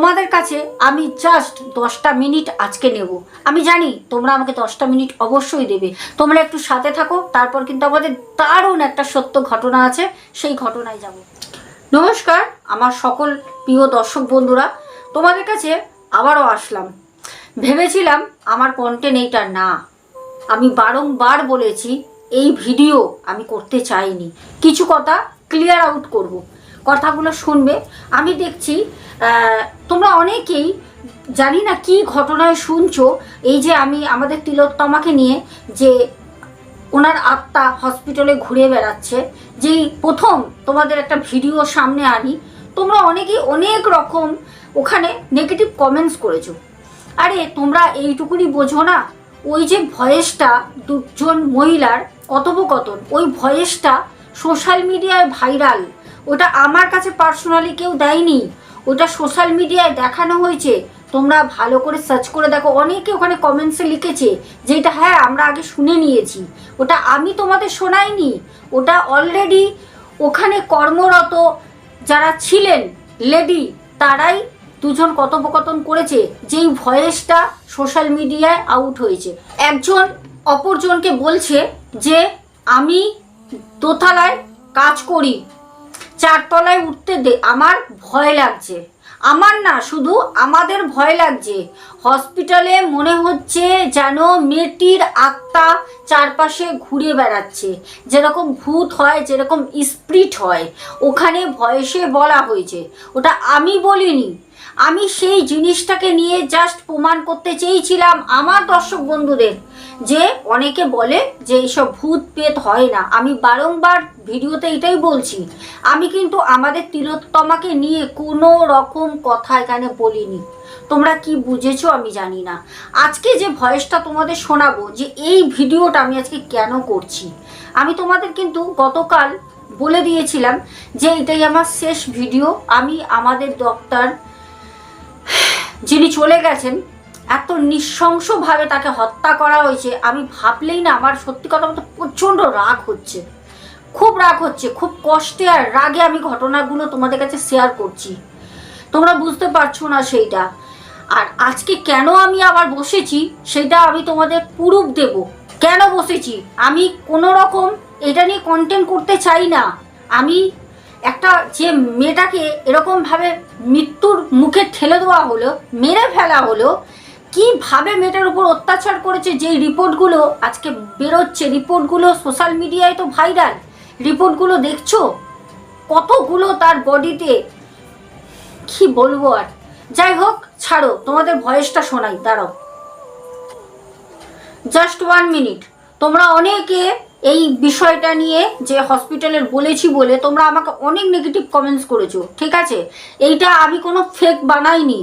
তোমাদের কাছে আমি জাস্ট দশটা মিনিট আজকে নেব। আমি জানি তোমরা আমাকে দশটা মিনিট অবশ্যই দেবে। তোমরা একটু সাথে থাকো, তারপর কিন্তু আমাদের দারুণ একটা সত্য ঘটনা আছে, সেই ঘটনায় যাব। নমস্কার, আমার সকল প্রিয় দর্শক বন্ধুরা, তোমাদের কাছে আবারও আসলাম। ভেবেছিলাম আমার কন্টেন্ট এইটা না। আমি বারংবার বলেছি, এই ভিডিও আমি করতে চাইনি। কিছু কথা ক্লিয়ার আউট করব। কথাগুলো শুনবে। আমি দেখছি তোমরা অনেকেই জানি না কি ঘটনায় শুনছো। এই যে আমি, আমাদের তিলোত্তমাকে নিয়ে যে ওনার আত্মা হসপিটালে ঘুরে বেড়াচ্ছে, যেই প্রথম তোমাদের একটা ভিডিও সামনে আনি, তোমরা অনেকেই অনেক রকম ওখানে নেগেটিভ কমেন্টস করেছ। আরে, তোমরা এইটুকুনি বোঝো না, ওই যে ভয়েসটা দুজন মহিলার কথোপকথন, ওই ভয়েসটা সোশ্যাল মিডিয়ায় ভাইরাল ওটা আমার কাছে পার্সোনালি কেউ দেয়নি। ওটা সোশ্যাল মিডিয়ায় দেখানো হয়েছে। তোমরা ভালো করে সার্চ করে দেখো। অনেকে ওখানে কমেন্টসে লিখেছে যে এটা হ্যাঁ আমরা আগে শুনে নিয়েছি। ওটা আমি তোমাদের শোনাইনি। ওটা অলরেডি ওখানে কর্মরত যারা ছিলেন লেডি তারাই দুজন কথোপকথন করেছে। যেই ভয়েসটা সোশ্যাল মিডিয়ায় আউট হয়েছে। একজন অপরজনকে বলছে যে, আমি দোতলায় কাজ করি। চারতলায় উঠতে দে, আমার ভয় লাগছে। আমার না, শুধু আমাদের ভয় লাগছে। হসপিটালে মনে হচ্ছে যেন মেয়েটির আত্মা চারপাশে ঘুরে বেড়াচ্ছে। যেরকম ভূত হয়, যেরকম স্প্রিট হয়, ওখানে ভয়েসে বলা হয়েছে। ওটা আমি বলিনি আমি সেই জিনিসটাকে নিয়ে জাস্ট প্রমাণ করতে চেয়েছিলাম আমার দর্শক বন্ধুদের, যে অনেকে বলে যে এইসব ভূত পেত হয় না। আমি বারংবার ভিডিওতে এটাই বলছি। আমি কিন্তু আমাদের তিলোত্তমাকে নিয়ে কোনো রকম কথা এখানে বলিনি। তোমরা কি বুঝেছ আমি জানি না। আজকে যে ভয়েসটা তোমাদের শোনাবো, যে এই ভিডিওটা আমি আজকে কেন করছি? আমি তোমাদের কিন্তু গতকাল বলে দিয়েছিলাম যে এটাই আমার শেষ ভিডিও। আমি আমাদের ডক্টর যিনি চলে গেছেন, এত নৃশংসভাবে তাকে হত্যা করা হয়েছে, আমি ভাবলেই না আমার সত্যি কথা বলতে প্রচণ্ড রাগ হচ্ছে। খুব রাগ হচ্ছে, খুব কষ্টে আর রাগে আমি ঘটনাগুলো তোমাদের কাছে শেয়ার করছি। তোমরা বুঝতে পারছ না সেইটা। আর আজকে কেন আমি আবার বসেছি, সেটা আমি তোমাদের প্রুফ দেব। কেন বসেছি? আমি কোনো রকম এটা নিয়ে কন্টেন্ট করতে চাই না। আমি একটা যে মেয়েটাকে এরকমভাবে মৃত্যুর মুখে ঠেলে দেওয়া হলো, মেরে ফেলা হলো, কীভাবে মেয়েটার উপর অত্যাচার করেছে, যেই রিপোর্টগুলো আজকে বেরোচ্ছে, রিপোর্টগুলো সোশ্যাল মিডিয়ায় তো ভাইরাল, রিপোর্টগুলো দেখছ? কতগুলো তার বডিতে, কি বলব আর? যাই হোক, ছাড়ো, তোমাদের ভয়েসটা শোনাই, দাঁড়াও। জাস্ট ওয়ান মিনিট তোমরা অনেকে এই বিষয়টা নিয়ে যে হসপিটালের বলেছি বলে তোমরা আমাকে অনেক নেগেটিভ কমেন্টস করেছ, ঠিক আছে? এইটা আমি কোনো ফেক বানাইনি।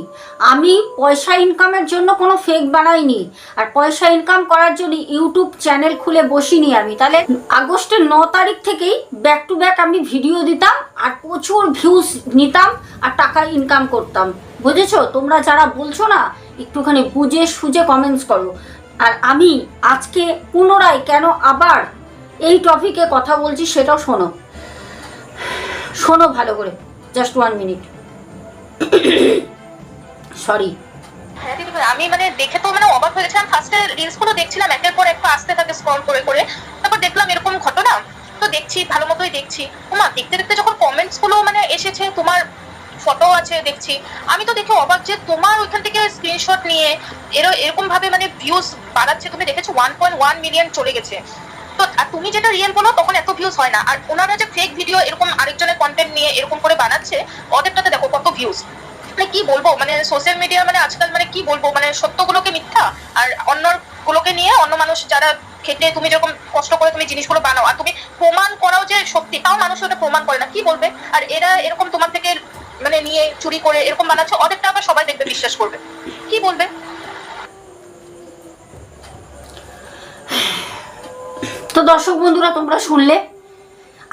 আমি পয়সা ইনকামের জন্য কোনো ফেক বানাইনি। আর পয়সা ইনকাম করার জন্য ইউটিউব চ্যানেল খুলে বসিনি আমি। তাহলে আগস্টের ন তারিখ থেকেই ব্যাক টু ব্যাক আমি ভিডিও দিতাম আর প্রচুর ভিউজ নিতাম আর টাকা ইনকাম করতাম। বুঝেছ? তোমরা যারা বলছো না, একটুখানি বুঝে সুঝে কমেন্টস করো। আর আমি আজকে পুনরায় কেন আবার এই টপিকে কথা বলছি, সেটাও শোনো। শোনো ভালো করে জাস্ট ওয়ান মিনিট সরি আমি মানে দেখে তো মানে অবাক হয়ে গেছিলাম। ফার্স্টে রিলসগুলো দেখছিলাম, একের পর একটা আসতে থাকে স্ক্রল করে করে। তারপর দেখলাম এরকম ঘটনা। তো দেখছি, ভালো মতোই দেখছি। ওমা দেখতে দেখতে যখন কমেন্টসগুলো মানে এসেছে, তোমার ফটো আছে, দেখছি। আমি তো দেখে অবাক যে তোমার ওইখান থেকে স্ক্রিনশট নিয়ে এর এরকম ভাবে মানে ভিউজ বাড়াচ্ছে। তুমি দেখেছ ওয়ান পয়েন্ট ওয়ান মিলিয়ন চলে গেছে। তো আর তুমি যেটা রিয়েল বলো, তখন এত ভিউজ হয় না। আর ওনারা যে ফেক ভিডিও এরকম আরেকজনের কন্টেন্ট নিয়ে এরকম করে বানাচ্ছে ওদেরটাতে দেখো কত ভিউজ মানে কি বলব? মানে সোশ্যাল মিডিয়া মানে আজকাল মানে কি বলব? মানে সত্যগুলোকে মিথ্যা। আর অন্য গুলোকে নিয়ে অন্য মানুষ যারা খেটে তুমি যেরকম কষ্ট করে তুমি জিনিসগুলো বানাও, আর তুমি প্রমাণ করাও যে সত্যি, তাও মানুষ ওটা প্রমাণ করে না। কি বলবে? আর এরা এরকম তোমার থেকে মানে নিয়ে চুরি করে এরকম বানাচ্ছে ওদেরটা আবার সবাই দেখবে, বিশ্বাস করবে। কি বলবে? দর্শক বন্ধুরা, তোমরা শুনলে?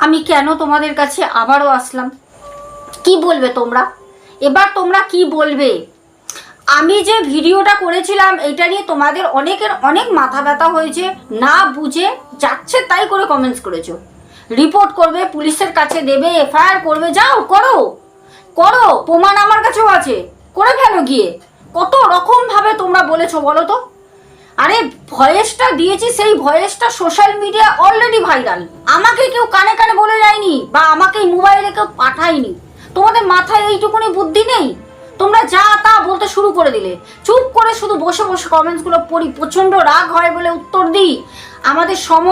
আমি কেন তোমাদের কাছে আবারও আসলাম? কি বলবে তোমরা? এবার তোমরা কি বলবে? আমি যে ভিডিওটা করেছিলাম এটা নিয়ে তোমাদের অনেকের অনেক মাথা ব্যথা হয়েছে, না বুঝে যাচ্ছে তাই করে কমেন্টস করেছ। রিপোর্ট করবে, পুলিশের কাছে দেবে এফআইআর করবে, যাও, করো। করো, প্রমাণ আমার কাছেও আছে। করে ফেলো গিয়ে। কত রকম ভাবে তোমরা বলেছ বলো তো? আরে ভয়েসটা দিয়েছি, সেই ভয়েসটা সোশ্যাল মিডিয়া অলরেডি ভাইরাল আমাকে কেউ কানে কানে বলে যায়নি বা আমাকে মোবাইলে কেউ পাঠায়নি। তোমাদের মাথায় এইটুকুনি বুদ্ধি নেই? তোমরা যা তা বলতে শুরু করে দিলে। চুপ করে শুধু বসে বসে কমেন্টসগুলো পড়ি। প্রচণ্ড রাগ হয় বলে উত্তর দিই। আমাদের সম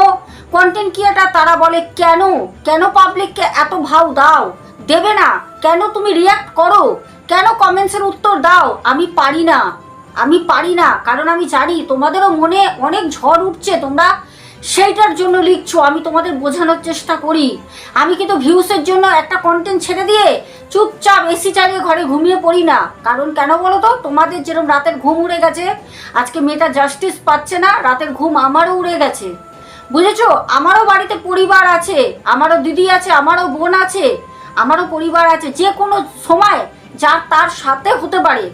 কন্টেন্ট ক্রিয়েটার তারা বলে, কেন? কেন পাবলিককে এত ভাও দাও? দেবে না। কেন তুমি রিয়াক্ট করো? কেন কমেন্টসের উত্তর দাও? আমি পারি না। আমি পারি না, কারণ আমি জানি তোমাদেরও মনে অনেক ঝড় উঠছে, তোমরা সেইটার জন্য লিখছো, আমি তোমাদের বোঝানোর চেষ্টা করি। আমি কিন্তু ভিউসের জন্য একটা কন্টেন্ট ছেড়ে দিয়ে চুপচাপ এসি চালিয়ে ঘরে ঘুমিয়ে পড়ি না। কারণ কেন বলো তো? তোমাদের যেরকম রাতের ঘুম উড়ে গেছে, আজকে মেয়েটা জাস্টিস পাচ্ছে না, রাতের ঘুম আমারও উড়ে গেছে। বুঝেছ? আমারও বাড়িতে পরিবার আছে, আমারও দিদি আছে, আমারও বোন আছে, আমারও পরিবার আছে, যে কোনো সময় যার তার সাথে হতে পারে।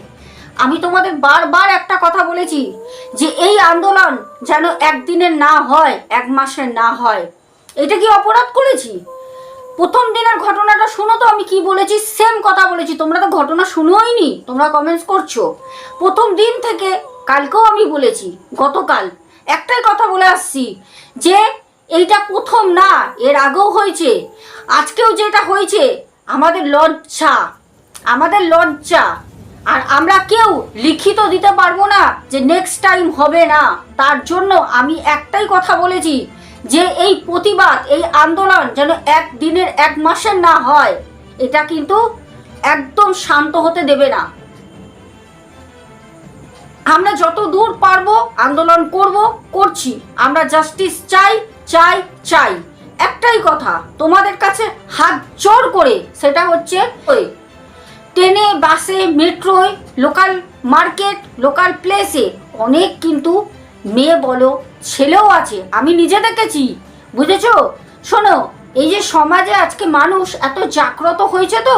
আমি তোমাদের বারবার একটা কথা বলেছি যে এই আন্দোলন যেন একদিনের না হয়, এক মাসের না হয়। এটা কি অপরাধ করেছি? প্রথম দিনের ঘটনাটা শুনো তো, আমি কি বলেছি? সেম কথা বলেছি। তোমরা তো ঘটনা শুনোই নি তোমরা কমেন্টস করছ। প্রথম দিন থেকে কালকেও আমি বলেছি, গতকাল একটাই কথা বলে আসছি যে এইটা প্রথম না, এর আগেও হয়েছে। আজকেও যেটা হয়েছে, আমাদের লজ্জা আমাদের লজ্জা। আর আমরা কেউ লিখিত দিতে পারব না যে নেক্সট টাইম হবে না। তার জন্য আমি একটাই কথা বলেছি যে এই প্রতিবাদ, এই আন্দোলন যেন এক দিনের এক মাসের না হয়, এটা কিন্তু একদম শান্ত হতে দেবে না। আমরা যত দূর পারব আন্দোলন করব, করছি। আমরা জাস্টিস চাই চাই চাই। একটাই কথা, তোমাদের কাছে হাত জোর করে, সেটা হচ্ছে ওই ট্রেনে, বাসে, মেট্রোয় লোকাল মার্কেট লোকাল প্লেসে অনেক কিন্তু মেয়ে বলো, ছেলেও আছে। আমি নিজে দেখেছি, বুঝেছ? শোনো, এই যে সমাজে আজকে মানুষ এত জাগ্রত হয়েছে তো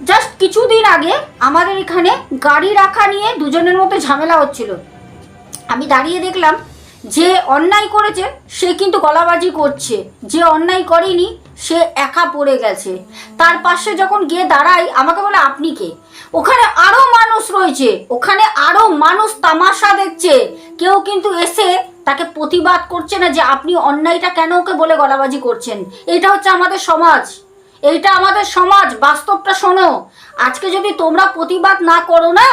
জাস্ট কিছুদিন আগে আমাদের এখানে গাড়ি রাখা নিয়ে দুজনের মতো ঝামেলা হচ্ছিল। আমি দাঁড়িয়ে দেখলাম যে অন্যায় করেছে, সে কিন্তু গলাবাজি করছে। যে অন্যায় করেনি, সে একা পড়ে গেছে। তার পাশে যখন গিয়ে দাঁড়াই, আমাকে বলে, আপনি কে? ওখানে আরও মানুষ রয়েছে। ওখানে আরও মানুষ তামাশা দেখছে। কেউ কিন্তু এসে তাকে প্রতিবাদ করছে না যে, আপনি অন্যায়টা কেন ওকে বলে গলাবাজি করছেন? এটা হচ্ছে আমাদের সমাজ। এইটা আমাদের সমাজ, বাস্তবটা শোনো। আজকে যদি তোমরা প্রতিবাদ না করো না,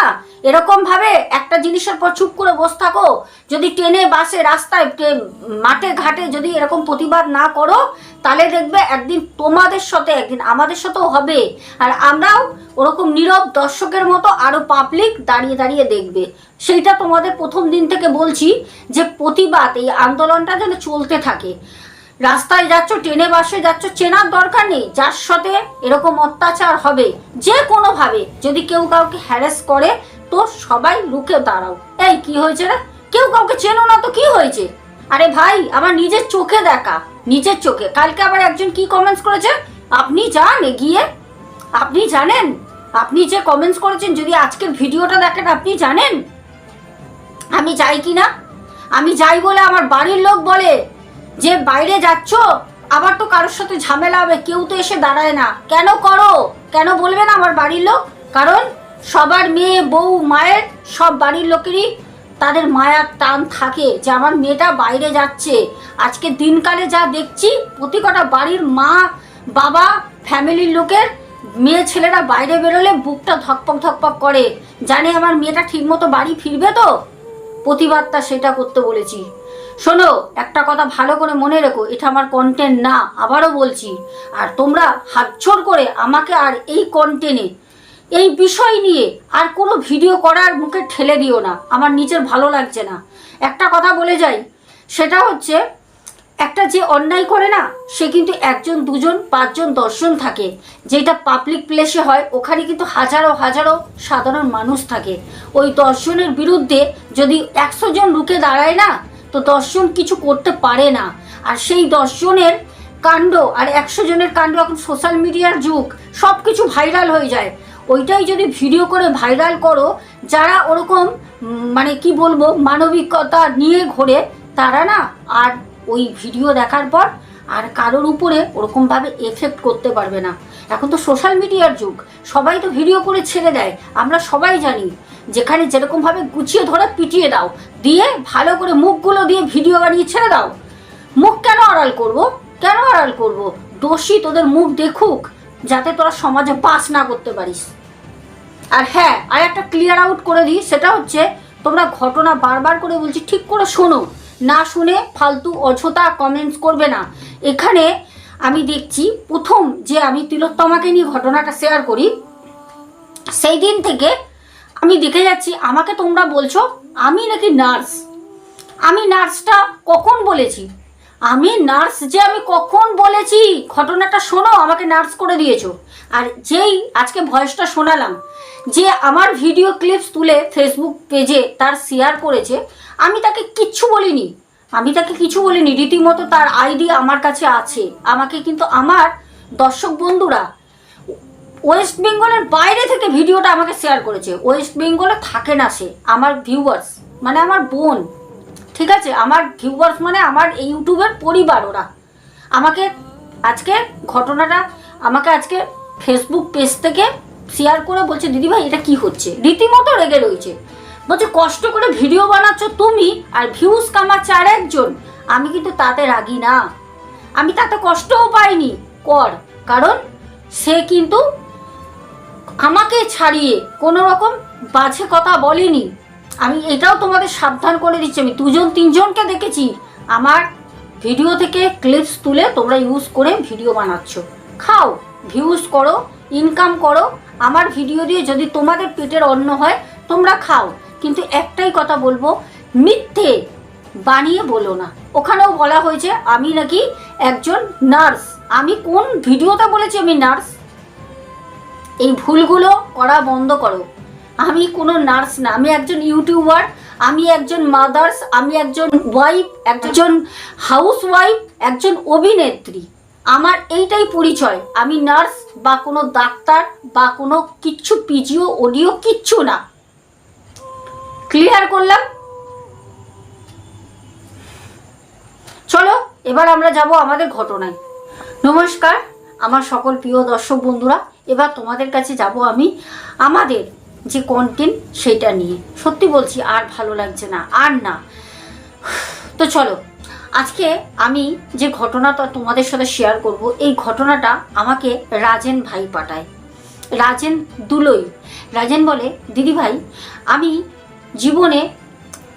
এরকম ভাবে একটা জিনিসের পর চুপ করে বসে থাকো, যদি ট্রেনে, বাসে, রাস্তায় মাঠে, ঘাটে যদি এরকম প্রতিবাদ না করো, তাহলে দেখবে একদিন তোমাদের সাথে, একদিন আমাদের সাথেও হবে। আর আমরাও ওরকম নীরব দর্শকের মতো আরও পাবলিক দাঁড়িয়ে দাঁড়িয়ে দেখবে। সেইটা তোমাদের প্রথম দিন থেকে বলছি যে প্রতিবাদ, এই আন্দোলনটা যেন চলতে থাকে। রাস্তায় যাচ্ছ, ট্রেনে, বাসে যাচ্ছ, চেনার দরকার নেই। যার সাথে এরকম অত্যাচার হবে, যে কোনোভাবে, যদি কেউ কাউকে হ্যারাস করে, তো সবাই লুকে দাঁড়াও। এই, কি হয়েছে রে? কেউ কাউকে চেনো না তো কি হয়েছে? আরে ভাই, আমার নিজের চোখে দেখা, নিজের চোখে। কালকে আবার একজন কি কমেন্টস করেছে? আপনি যান এগিয়ে। আপনি জানেন? আপনি যে কমেন্টস করেছেন, যদি আজকের ভিডিওটা দেখেন, আপনি জানেন? আমি যাই কি না আমি যাই বলে আমার বাড়ির লোক বলে যে বাইরে যাচ্ছ, আবার তো কারোর সাথে ঝামেলা হবে, কেউ তো এসে দাঁড়ায় না। কেন করো? কেন বলবে না আমার বাড়ির লোক? কারণ সবার মেয়ে, বউ, মায়ের সব বাড়ির লোকেরই তাদের মায়ার টান থাকে যে আমার মেয়েটা বাইরে যাচ্ছে। আজকে দিনকালে যা দেখছি প্রতি কটা বাড়ির মা, বাবা, ফ্যামিলির লোকের মেয়ে ছেলেরা বাইরে বেরোলে বুকটা ধকপক ধকপক করে। জানে আমার মেয়েটা ঠিকমতো বাড়ি ফিরবে তো? প্রতিবাদটা সেটা করতে বলেছি। শোনো, একটা কথা ভালো করে মনে রেখো, এটা আমার কন্টেন্ট না, আবারও বলছি। আর তোমরা হাতছড় করে আমাকে আর এই কন্টেন্টে এই বিষয় নিয়ে আর কোনো ভিডিও করার মুখে ঠেলে দিও না, আমার নিজের ভালো লাগছে না। একটা কথা বলে যাই, সেটা হচ্ছে, একটা যে অন্যায় করে না, সে কিন্তু একজন, দুজন, পাঁচজন, দশজন থাকে। যেটা পাবলিক প্লেসে হয়, ওখানে কিন্তু হাজারো হাজারো সাধারণ মানুষ থাকে। ওই দশজনের বিরুদ্ধে যদি একশো জন রুখে দাঁড়ায় না তো দশজন কিছু করতে পারে না। আর সেই দশজনের কাণ্ড আর একশো জনের কাণ্ড এখন সোশ্যাল মিডিয়ার যুগ সব কিছু ভাইরাল হয়ে যায়। ওইটাই যদি ভিডিও করে ভাইরাল করো, যারা ওরকম মানে কি বলব, মানবিকতা নিয়ে ঘোরে, তারা না আর ওই ভিডিও দেখার পর আর কারোর উপরে ওরকমভাবে এফেক্ট করতে পারবে না। এখন তো সোশ্যাল মিডিয়ার যুগ, সবাই তো ভিডিও করে ছেড়ে দেয়, আমরা সবাই জানি। যেখানে যেরকমভাবে গুছিয়ে ধরে পিটিয়ে দাও, দিয়ে ভালো করে মুখগুলো দিয়ে ভিডিও বানিয়ে ছেড়ে দাও। মুখ কেন আড়াল করব? কেন আড়াল করব? দোষী তোদের মুখ দেখুক, যাতে তোরা সমাজে বাস না করতে পারিস। আর হ্যাঁ আর একটা ক্লিয়ার আউট করে দিই, সেটা হচ্ছে তোমরা ঘটনা বারবার করে বলছি, ঠিক করে শোনো। না শুনে ফালতু অযথা কমেন্টস করবে না। এখানে আমি দেখছি প্রথম যে আমি তিলোত্তমাকে নিয়ে ঘটনাটা শেয়ার করি, সেই দিন থেকে আমি দেখে যাচ্ছি, আমাকে তোমরা বলছো, আমি নাকি নার্স আমি নার্সটা কখন বলেছি? আমি নার্স যে আমি কখন বলেছি? ঘটনাটা শোনো, আমাকে নার্স করে দিয়েছ। আর যেই আজকে ভয়েসটা শোনালাম, যে আমার ভিডিও ক্লিপস তুলে ফেসবুক পেজে তার শেয়ার করেছে আমি তাকে কিচ্ছু বলিনি। আমি তাকে কিছু বলিনি। রীতিমতো তার আইডি আমার কাছে আছে। আমাকে কিন্তু আমার দর্শক বন্ধুরা ওয়েস্ট বেঙ্গলের বাইরে থেকে ভিডিওটা আমাকে শেয়ার করেছে। ওয়েস্ট বেঙ্গলে থাকে না সে। আমার ভিউয়ার্স মানে আমার বোন। ঠিক আছে? আমার ভিউয়ার্স মানে আমার ইউটিউবের পরিবার ওরা। আমাকে আজকে ঘটনাটা আমাকে আজকে ফেসবুক পেজ থেকে শেয়ার করে বলছে দিদিভাই এটা কি হচ্ছে? রীতিমতো রেগে রয়েছে। বলছে, কষ্ট করে ভিডিও বানাচ্ছ তুমি আর ভিউজ কামাচ্ছে আর একজন আমি কিন্তু তাতে রাগি না। আমি তাতে কষ্টও পাইনি। কর। কারণ সে কিন্তু আমাকে ছাড়িয়ে কোনো রকম বাজে কথা বলেনি। আমি এটাও তোমাদের সাবধান করে দিচ্ছি। আমি দুজন, তিনজনকে দেখেছি। আমার ভিডিও থেকে ক্লিপস তুলে তোমরা ইউজ করে ভিডিও বানাচ্ছ। খাও। ভিউজ করো ইনকাম করো। আমার ভিডিও দিয়ে যদি তোমাদের পেটের অন্ন হয়, তোমরা খাও। কিন্তু একটাই কথা বলব, মিথ্যে বানিয়ে বলো না। ওখানেও বলা হয়েছে, আমি নাকি একজন নার্স। আমি কোন ভিডিওতে বলেছি আমি নার্স? এই ভুলগুলো করা বন্ধ করো। আমি কোনো নার্স না, আমি একজন ইউটিউবার, আমি একজন মাদার্স, আমি একজন ওয়াইফ, একজন হাউস ওয়াইফ একজন অভিনেত্রী। আমার এইটাই পরিচয়। আমি নার্স বা কোনো ডাক্তার বা কোনো কিচ্ছু, পিজিও, অডিও কিচ্ছু না। ক্লিয়ার করলাম? চলো, এবার আমরা যাব আমাদের ঘটনায়। নমস্কার, আমার সকল প্রিয় দর্শক বন্ধুরা, এবার তোমাদের কাছে যাব আমি আমাদের যে কন্টেন্ট সেটা নিয়ে। সত্যি বলছি, আর ভালো লাগছে না, আর না। তো চলো, আজকে আমি যে ঘটনাটা তোমাদের সাথে শেয়ার করব, এই ঘটনাটা আমাকে রাজেন ভাই পাঠায়। রাজেন দুলই। রাজেন বলে, দিদি ভাই, আমি জীবনে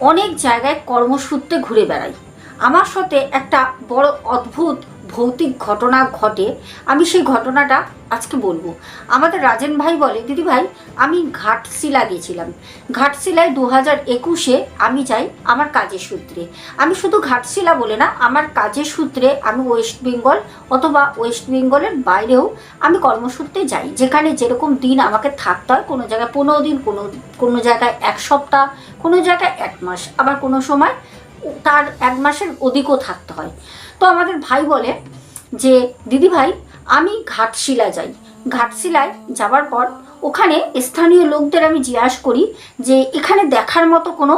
অনেক জায়গায় কর্মসূত্রে ঘুরে বেড়াই। আমার সাথে একটা বড় অদ্ভুত ভৌতিক ঘটনা ঘটে, আমি সেই ঘটনাটা আজকে বলব। আমাদের রাজেন ভাই বলে, দিদি ভাই, আমি ঘাটশিলা গেছিলাম। ঘাটশিলায় দু হাজার একুশে আমি যাই আমার কাজের সূত্রে। আমি শুধু ঘাটশিলা বলে না, আমার কাজের সূত্রে আমি ওয়েস্ট বেঙ্গল অথবা ওয়েস্ট বেঙ্গলের বাইরেও আমি কর্মসূত্রে যাই। যেখানে যেরকম দিন আমাকে থাকতে হয়, কোনো জায়গায় পনেরো দিন, কোনো কোনো জায়গায় এক সপ্তাহ, কোনো জায়গায় এক মাস। আবার কোনো সময় তার এক মাসের অধিকও থাকতে হয়। তো আমাদের ভাই বলে যে, দিদি ভাই, আমি ঘাটশিলা যাই। ঘাটশিলায় যাওয়ার পর ওখানে স্থানীয় লোকদের আমি জিজ্ঞাসা করি যে, এখানে দেখার মতো কোনো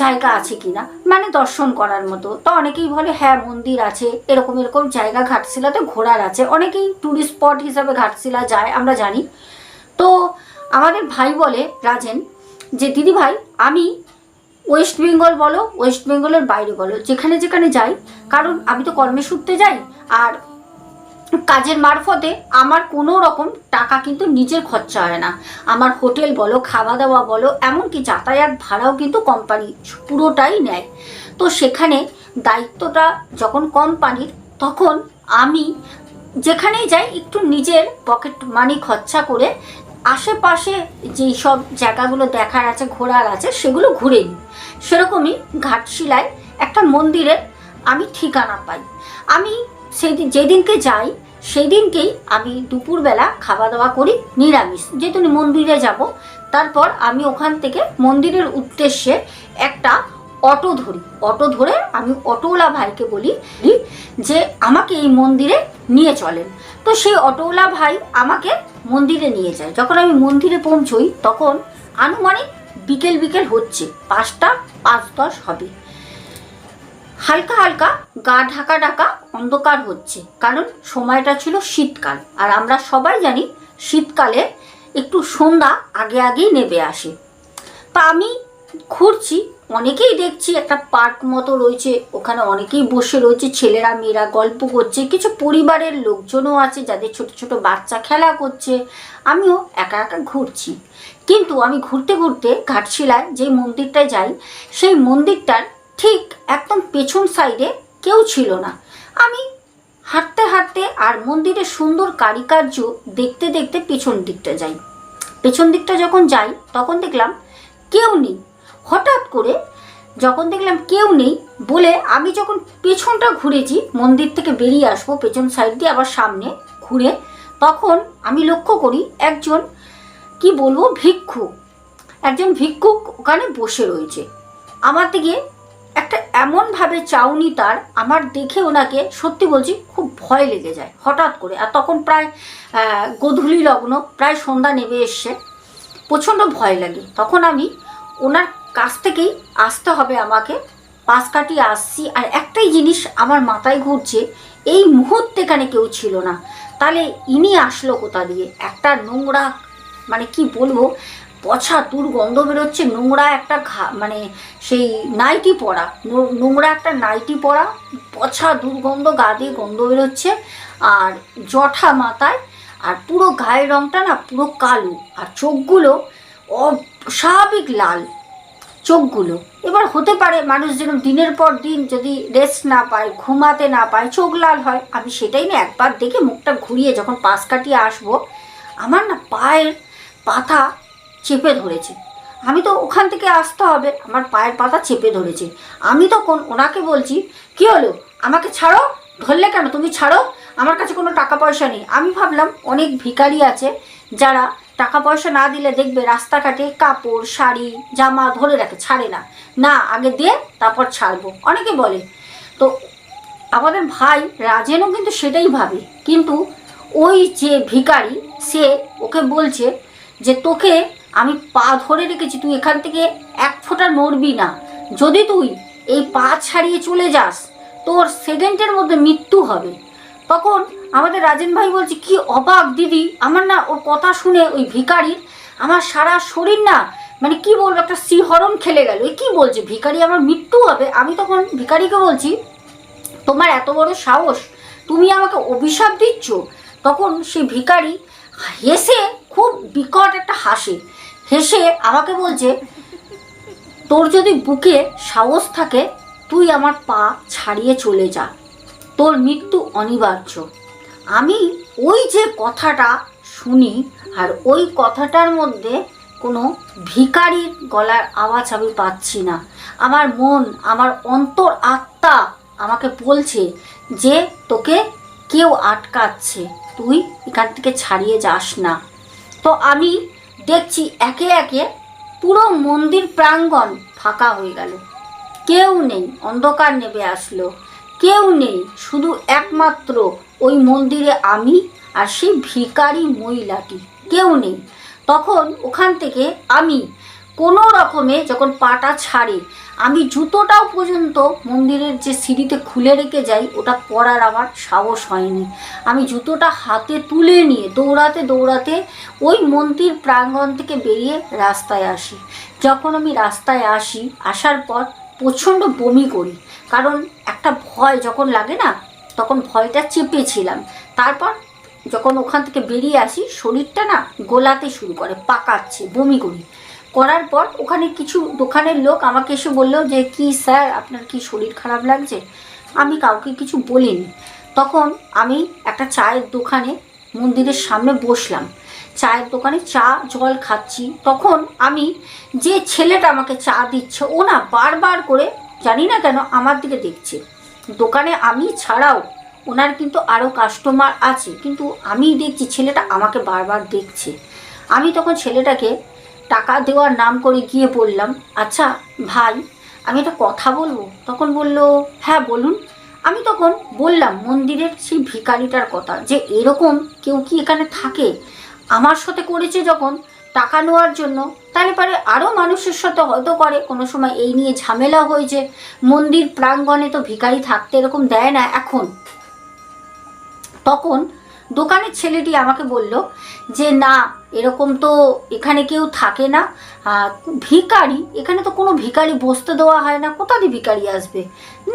জায়গা আছে কি না? মানে দর্শন করার মতো। তো অনেকেই বলে হ্যাঁ মন্দির আছে, এরকম এরকম জায়গা ঘাটশিলাতে ঘোরার আছে। অনেকেই ট্যুরিস্ট স্পট হিসাবে ঘাটশিলা যায়, আমরা জানি। তো আমাদের ভাই বলে, রাজেন, যে, দিদি ভাই, আমি ওয়েস্ট বেঙ্গল বলো ওয়েস্ট বেঙ্গলের বাইরে বলো, যেখানে যেখানে যাই। কারণ আমি তো কর্মসূত্রে যাই, আর কাজের মারফতে আমার কোনো রকম টাকা কিন্তু নিজের খরচা হয় না। আমার হোটেল বলো খাওয়া দাওয়া বলো, এমনকি যাতায়াত ভাড়াও কিন্তু কোম্পানি পুরোটাই নেয়। তো সেখানে দায়িত্বটা যখন কোম্পানির তখন আমি যেখানেই যাই, একটু নিজের পকেট মানি খরচা করে আশেপাশে যেই সব জায়গাগুলো দেখার আছে, ঘোরার আছে, সেগুলো ঘুরে নিই। সেরকমই ঘাটশিলায় একটা মন্দিরের আমি ঠিকানা পাই। আমি সেই দিন যেদিনকে যাই সেই দিনকেই আমি দুপুরবেলা খাওয়া দাওয়া করি, নিরামিষ। যেহেতু মন্দিরে যাব, তারপর আমি ওখান থেকে মন্দিরের উদ্দেশ্যে একটা অটো ধরি। অটো ধরে আমি অটোওয়ালা ভাইকে বলি, যে আমাকে এই মন্দিরে নিয়ে চলেন। তো সেই অটোওয়ালা ভাই আমাকে মন্দিরে নিয়ে যায়। যখন আমি মন্দিরে পৌঁছই, তখন আনুমানিক বিকেল বিকেল হচ্ছে, পাঁচটা পাঁচ দশ হবে। হালকা হালকা গা ঢাকা ঢাকা অন্ধকার হচ্ছে, কারণ সময়টা ছিল শীতকাল। আর আমরা সবাই জানি শীতকালে একটু সন্ধ্যা আগে আগেই নেবে আসে। তা আমি ঘুরছি, অনেকেই দেখছি একটা পার্ক মতো রয়েছে, ওখানে অনেকেই বসে রয়েছে, ছেলেরা মেয়েরা গল্প করছে, কিছু পরিবারের লোকজনও আছে যাদের ছোট ছোট বাচ্চা খেলা করছে। আমিও একা একা ঘুরছি। কিন্তু আমি ঘুরতে ঘুরতে ঘাটশিলায় যে মন্দিরটায় যাই, সেই মন্দিরটার ঠিক একদম পেছন সাইডে কেউ ছিল না। আমি হাঁটতে হাঁটতে আর মন্দিরের সুন্দর কারিকার্য দেখতে দেখতে পেছন দিকটা যাই। পেছন দিকটা যখন যাই, তখন দেখলাম কেউ নেই। হঠাৎ করে যখন দেখলাম কেউ নেই বলে আমি যখন পেছনটা ঘুরেছি, মন্দির থেকে বেরিয়ে আসব পেছন সাইড দিয়ে আবার সামনে ঘুরে, তখন আমি লক্ষ্য করি একজন কি বলব ভিক্ষুক একজন ভিক্ষুক ওখানে বসে রয়েছে। আমার দিকে একটা এমনভাবে চাউনি তার, আমার দেখে ওনাকে সত্যি বলছি খুব ভয় লেগে যায়। হঠাৎ করে, আর তখন প্রায় গোধূলি লগ্ন, প্রায় সন্ধ্যা নেমে এসছে। প্রচণ্ড ভয় লাগে। তখন আমি ওনার কাছ থেকেই আসতে হবে আমাকে। পাশ কাটিয়ে আসছি, আর একটাই জিনিস আমার মাথায় ঘুরছে, এই মুহূর্তে এখানে কেউ ছিল না। তাহলে ইনি আসলো কোথা দিয়ে? একটা নোংরা মানে কি বলব? পছা দুর্গন্ধ বেরোচ্ছে, নোংরা একটা ঘা মানে সেই নাইটি পরা নোংরা একটা নাইটি পরা, পছা দুর্গন্ধ, গা দিয়ে গন্ধ বেরোচ্ছে, আর জঠা মাথায়, আর পুরো গায়ের রংটা না পুরো কালো, আর চোখগুলো অস্বাভাবিক লাল, চোখগুলো। এবার হতে পারে মানুষ যেন দিনের পর দিন যদি রেস্ট না পায়, ঘুমাতে না পায়, চোখ লাল হয়, আমি সেটাই না একবার দেখে মুখটা ঘুরিয়ে যখন পাশ কাটিয়ে আসব, আমার না পায়ের পাতা চেপে ধরেছে। আমি তো ওখান থেকে আসতে হবে, আমার পায়ের পাতা চেপে ধরেছে। আমি তখন ওনাকে বলছি, কি হলো? আমাকে ছাড়ো? ধরলে কেন? তুমি ছাড়ো? আমার কাছে কোনো টাকা পয়সা নেই। আমি ভাবলাম, অনেক ভিখারি আছে যারা টাকা পয়সা না দিলে দেখবে রাস্তাঘাটে কাপড়, শাড়ি, জামা ধরে রাখে, ছাড়ে না। না, আগে দিয়ে তারপর ছাড়বো। অনেকে বলে। তো আমাদের ভাই রাজেনও কিন্তু সেটাই ভাবে। কিন্তু ওই যে ভিখারি, সে ওকে বলছে যে তোকে আমি পা ধরে রেখেছি, তুই এখান থেকে এক ফোঁটা নড়বি না। যদি তুই এই পা ছাড়িয়ে চলে যাস, তোর সেকেন্ডের মধ্যে মৃত্যু হবে। তখন আমাদের রাজেন ভাই বলছে, কি অবাক দিদি, আমার না ওর কথা শুনে ওই ভিখারির আমার সারা শরীর না মানে কি বলব, একটা শিহরণ খেলে গেল। এ কি বলছে? ভিখারি, আমার মৃত্যু হবে। আমি তখন ভিখারিকে বলছি, তোমার এত বড় সাহস, তুমি আমাকে অভিশাপ দিচ্ছ? তখন সেই ভিখারি হেসে খুব বিকট একটা হাসে। হেসে আমাকে বলছে, তোর যদি বুকে সাহস থাকে, তুই আমার পা ছাড়িয়ে চলে যা। তোর মৃত্যু অনিবার্য। আমি ওই যে কথাটা শুনি, আর ওই কথাটার মধ্যে কোনো ভিখারির গলার আওয়াজ আমি পাচ্ছি না। আমার মন, আমার অন্তর আত্মা আমাকে বলছে যে, তোকে কেউ আটকাচ্ছে। তুই এখান থেকে ছাড়িয়ে যাস না। তো আমি দেখছি একে একে পুরো মন্দির প্রাঙ্গণ ফাঁকা হয়ে গেল। কেউ নেই, অন্ধকার নেমে আসলো। কেউ নেই, শুধু একমাত্র ওই মন্দিরে আমি আর সেই ভিখারি মহিলাটি। কেউ নেই। তখন ওখান থেকে আমি কোনো রকমে যখন পাটা ছাড়ে, আমি জুতোটাও পর্যন্ত মন্দিরের যে সিঁড়িতে খুলে রেখে যাই, ওটা পরার আমার সাহস হয়নি। আমি জুতোটা হাতে তুলে নিয়ে দৌড়াতে দৌড়াতে ওই মন্দির প্রাঙ্গণ থেকে বেরিয়ে রাস্তায় আসি। যখন আমি রাস্তায় আসি, আসার পর প্রচণ্ড বমি করি, কারণ একটা ভয় যখন লাগে না, তখন ভয়টা চেপেছিলাম তারপর যখন ওখান থেকে বেরিয়ে আসি, শরীরটা না গোলাতে শুরু করে, পাকাচ্ছে, বমি করি। করার পর ওখানে কিছু দোকানের লোক আমাকে এসে বলল যে, কি স্যার, আপনার কি শরীর খারাপ লাগছে? আমি কাউকে কিছু বলিনি। তখন আমি একটা চায়ের দোকানে মন্দিরের সামনে বসলাম। চায়ের দোকানে চা, জল খাচ্ছি। তখন আমি, যে ছেলেটা আমাকে চা দিচ্ছে, ও না বারবার করে জানি না কেন আমার দিকে দেখছে। দোকানে আমি ছাড়াও ওনার কিন্তু আরও কাস্টমার আছে, কিন্তু আমি দেখছি ছেলেটা আমাকে বারবার দেখছে। আমি তখন ছেলেটাকে টাকা দেওয়ার নাম করে গিয়ে বললাম আচ্ছা ভাই, আমি একটা কথা বলব? তখন বলল হ্যাঁ বলুন। আমি তখন বললাম, মন্দিরের সেই ভিখারিটার কথা, যে এরকম কেউ কি এখানে থাকে? আমার সাথে করেছে যখন টাকা নেওয়ার জন্য, তাহলে পরে আরও মানুষের সাথে হয়তো করে। কোনো সময় এই নিয়ে ঝামেলা হয়েছে মন্দির প্রাঙ্গণে তো ভিখারি থাকতে এরকম দেয় না এখন। তখন দোকানের ছেলেটি আমাকে বলল যে, না, এরকম তো এখানে কেউ থাকে না। ভিখারি, এখানে তো কোনো ভিখারি বসতে দেওয়া হয় না। কোথা দিয়ে ভিখারি আসবে?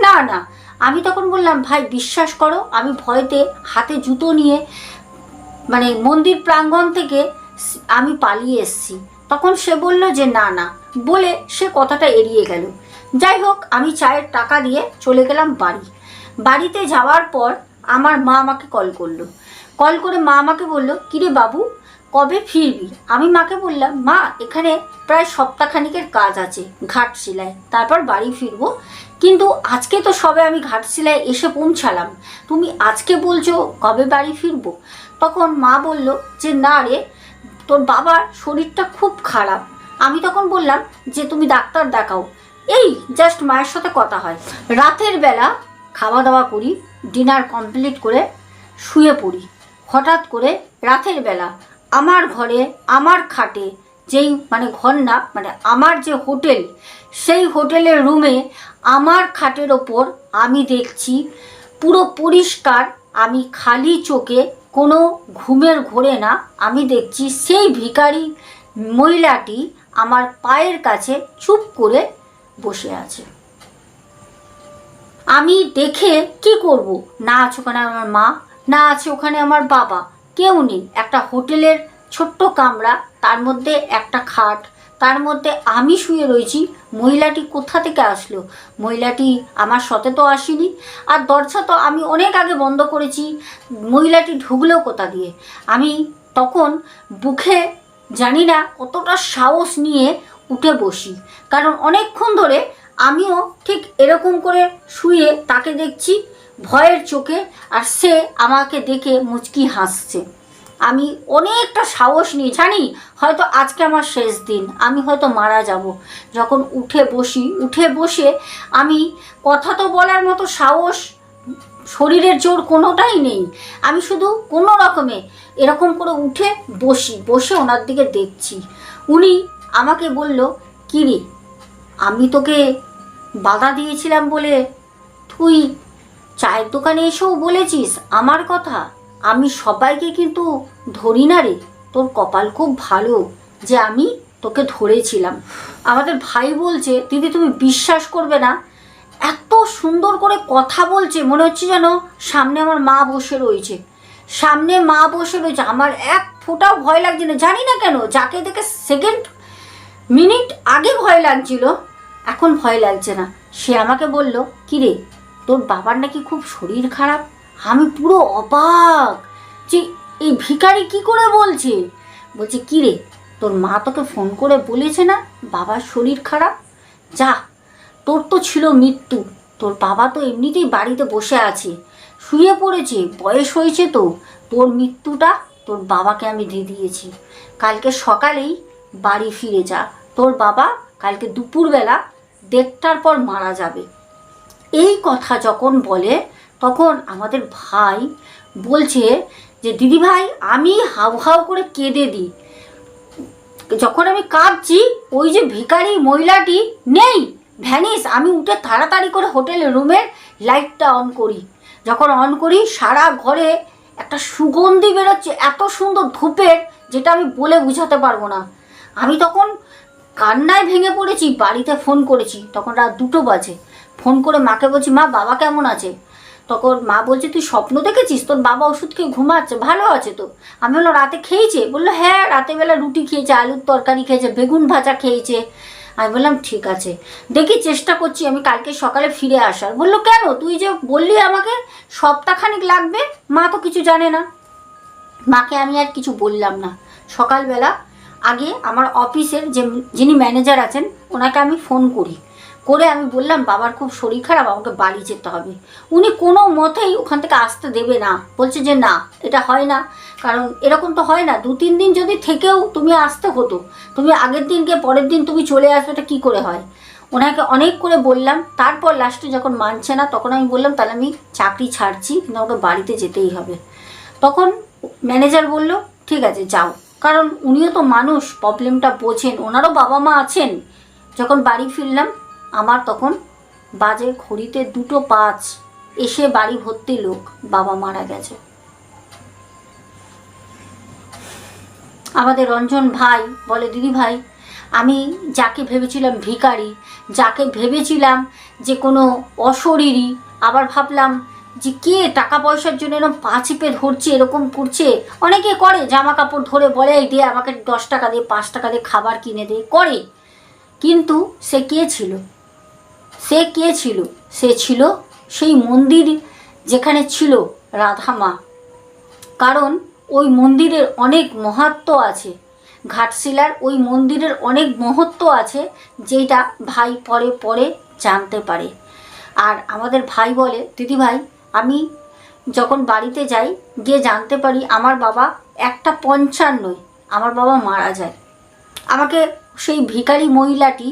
না না। আমি তখন বললাম, ভাই, বিশ্বাস করো, আমি ভয়তে হাতে জুতো নিয়ে মানে মন্দির প্রাঙ্গণ থেকে আমি পালিয়ে এসেছি। তখন সে বলল যে, না না। বলে সে কথাটা এড়িয়ে গেল। যাই হোক, আমি চায়ের টাকা দিয়ে চলে গেলাম বাড়ি। বাড়িতে যাওয়ার পর আমার মা আমাকে কল করল। কল করে মা আমাকে বলল, কিরে বাবু, কবে ফিরবি? আমি মাকে বললাম, মা, এখানে প্রায় সপ্তাহখানিকের কাজ আছে ঘাট ঘাটশিলায় তারপর বাড়ি ফিরবো। কিন্তু আজকে তো সবে আমি ঘাট ঘাটশিলায় এসে পৌঁছালাম। তুমি আজকে বলছো কবে বাড়ি ফিরবো? তখন মা বলল যে, না রে, তোর বাবার শরীরটা খুব খারাপ। আমি তখন বললাম যে, তুমি ডাক্তার দেখাও। এই জাস্ট মায়ের সাথে কথা হয়। রাতের বেলা খাওয়া দাওয়া করি, ডিনার কমপ্লিট করে শুয়ে পড়ি। হঠাৎ করে রাতের বেলা আমার ঘরে, আমার খাটে যেই মানে ঘর না মানে আমার যে হোটেল, সেই হোটেলের রুমে আমার খাটের ওপর আমি দেখছি পুরো পরিষ্কার, আমি খালি চোখে কোনো ঘুমের ঘোরে না, আমি দেখছি সেই ভিখারি মহিলাটি আমার পায়ের কাছে চুপ করে বসে আছে। আমি দেখে কি করব? না আছে ওখানে আমার মা না আছে ওখানে আমার বাবা। কেউ নেই। একটা হোটেলের ছোট্ট কামরা, তার মধ্যে একটা খাট, তার মধ্যে আমি শুয়ে রয়েছি। মহিলাটি কোথা থেকে আসলো? মহিলাটি আমার সাথে তো আসেনি। আর দরজা তো আমি অনেক আগে বন্ধ করেছি। মহিলাটি ঢুকলো কোথা দিয়ে? আমি তখন বুকে, জানি না কতটা সাহস নিয়ে উঠে বসি। কারণ অনেকক্ষণ ধরে আমিও ঠিক এরকম করে শুয়ে তাকে দেখছি। ভয়ের চোখে আর সে আমাকে দেখে মুচকি হাসছে। আমি অনেকটা সাহস নিয়ে, জানি, হয়তো আজকে আমার শেষ দিন, আমি হয়তো মারা যাব। যখন উঠে বসি, উঠে বসে আমি কথা তো বলার মতো সাহস, শরীরের জোর কোনোটাই নেই। আমি শুধু কোনো রকমে এরকম করে উঠে বসি, বসে ওনার দিকে দেখছি। উনি আমাকে বলল, কিরে, আমি তোকে বাধা দিয়েছিলাম বলে তুই চায়ের দোকানে এসেও বলেছিস আমার কথা। আমি সবাইকে কিন্তু ধরি না রে। তোর কপাল খুব ভালো যে আমি তোকে ধরেছিলাম। আমাদের ভাই বলছে, দিদি, তুমি বিশ্বাস করবে না। এত সুন্দর করে কথা বলছে, মনে হচ্ছে যেন সামনে আমার মা বসে রয়েছে। সামনে মা বসে রয়েছে। আমার এক ফোঁটাও ভয় লাগছে না। জানি না কেন, যাকে দেখে সেকেন্ড মিনিট আগে ভয় লাগছিল, এখন ভয় লাগছে না। সে আমাকে বলল কিরে তোর বাবার নাকি খুব শরীর খারাপ? আমি পুরো অবাক। যে এই ভিখারি কি করে বলছে? বলছে কিরে তোর মা তোকে ফোন করে বলেছে না বাবার শরীর খারাপ? যা, তোর তো ছিল মৃত্যু। তোর বাবা তো এমনিতেই বাড়িতে বসে আছে। শুয়ে পড়েছে, বয়স হয়েছে তো। তোর মৃত্যুটা তোর বাবাকে আমি দিয়ে দিয়েছি। কালকে সকালেই বাড়ি ফিরে যা। তোর বাবা কালকে দুপুরবেলা দেড়টার পর মারা যাবে। এই কথা যখন বলে, তখন আমাদের ভাই বলছে যে, দিদি ভাই, আমি হাউ হাউ করে কেঁদে দিই। যখন আমি কাঁদছি, ওই যে ভিখারি মহিলাটি নেই ভ্যানিস আমি উঠে তাড়াতাড়ি করে হোটেলের রুমের লাইটটা অন করি। যখন অন করি, সারা ঘরে একটা সুগন্ধি বেরোচ্ছে, এত সুন্দর ধূপের, যেটা আমি বলে বুঝাতে পারব না। আমি তখন কান্নায় ভেঙে পড়েছি, বাড়িতে ফোন করেছি, তখন রাত দুটো বাজে। ফোন করে মাকে বলছি, মা, বাবা কেমন আছে? তখন মা বলছে, তুই স্বপ্ন দেখেছিস? তোর বাবা ওষুধ খেয়ে ঘুমাচ্ছে, ভালো আছে তো? আমি বললাম, রাতে খেয়েছে? বলল হ্যাঁ রাতে বেলা রুটি খেয়েছে, আলুর তরকারি খেয়েছে, বেগুন ভাজা খেয়েছে। আমি বললাম, ঠিক আছে, দেখি চেষ্টা করছি আমি কালকে সকালে ফিরে আসার। বলল, কেন? তুই যে বললি আমাকে, সপ্তাহখানিক লাগবে, মা তো কিছু জানে না। মাকে আমি আর কিছু বললাম না। সকালবেলা আগে আমার অফিসের যে, যিনি ম্যানেজার আছেন, ওনাকে আমি ফোন করি। করে আমি বললাম, বাবার খুব শরীর খারাপ, আমাকে বাড়ি যেতে হবে। উনি কোনো মতেই ওখান থেকে আসতে দেবে না। বলছে যে, না, এটা হয় না। কারণ এরকম তো হয় না। দু তিন দিন যদি থেকেও তুমি আসতে হতো, তুমি আগের দিনকে পরের দিন তুমি চলে আসবে, এটা কী করে হয়? ওনাকে অনেক করে বললাম। তারপর লাস্টে যখন মানছে না, তখন আমি বললাম, তাহলে আমি চাকরি ছাড়ছি, কিন্তু আমাকে বাড়িতে যেতেই হবে। তখন ম্যানেজার বলল, ঠিক আছে, যাও। কারণ উনিও তো মানুষ প্রবলেমটা বোঝেন। ওনারও বাবা মা আছেন। যখন বাড়ি ফিরলাম আমার তখন বাজে ঘড়িতে দুটো পাঁচ এসে বাড়ি ভর্তি লোক বাবা মারা গেছে। আমাদের রঞ্জন ভাই বলে, দিদি ভাই, আমি যাকে ভেবেছিলাম ভিখারি, যাকে ভেবেছিলাম যে কোনো অশরীরই আবার ভাবলাম যে কে টাকা পয়সার জন্য এরকম পা চিপে ধরছে, এরকম করছে? অনেকে করে জামা কাপড় ধরে বলে দে, আমাকে দশ টাকা দিয়ে পাঁচ টাকা দিয়ে খাবার কিনে দে। করে। কিন্তু সে কে ছিল? সে কে ছিল? সে ছিল সেই মন্দির যেখানে ছিল রাধা মা। কারণ ওই মন্দিরের অনেক মহাত্ম আছে। ঘাটশিলার ওই মন্দিরের অনেক মহত্ব আছে যেটা ভাই পরে পরে জানতে পারে। আর আমাদের ভাই বলে, দিদি ভাই, আমি যখন বাড়িতে যাই, গিয়ে জানতে পারি আমার বাবা একটা পঞ্চান্নই, আমার বাবা মারা যায়। আমাকে সেই ভিখারি মহিলাটি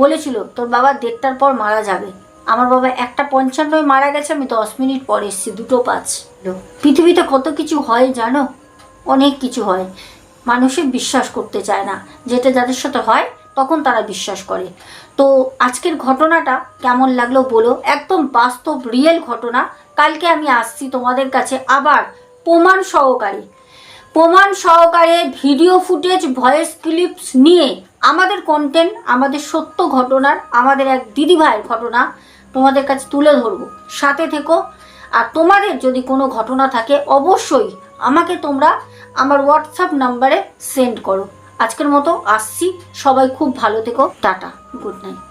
বলেছিল, তোর বাবা দেড়টার পর মারা যাবে। আমার বাবা একটা পঞ্চান্নয় মারা গেছে, আমি দশ মিনিট পর এসেছি, দুটো পাঁচ পৃথিবীতে কত কিছু হয় জানো? অনেক কিছু হয়। মানুষে বিশ্বাস করতে চায় না। যেটা যাদের সাথে হয়, তখন তারা বিশ্বাস করে। তো আজকের ঘটনাটা কেমন লাগল বলো? একদম বাস্তব রিয়েল ঘটনা। কালকে আমি আসছি তোমাদের কাছে আবার প্রমাণ সহকারে। প্রমাণ সহকারে ভিডিও ফুটেজ, ভয়েস ক্লিপস নিয়ে আমাদের কন্টেন্ট আমাদের সত্য ঘটনার, আমাদের এক দিদিভাইয়ের ঘটনা তোমাদের কাছে তুলে ধরবো। সাথে থেকো। আর তোমাদের যদি কোনো ঘটনা থাকে, অবশ্যই আমাকে তোমরা আমার হোয়াটসঅ্যাপ নাম্বারে সেন্ড করো। আজকের মতো আসছি। সবাই খুব ভালো থেকো। টাটা। Good night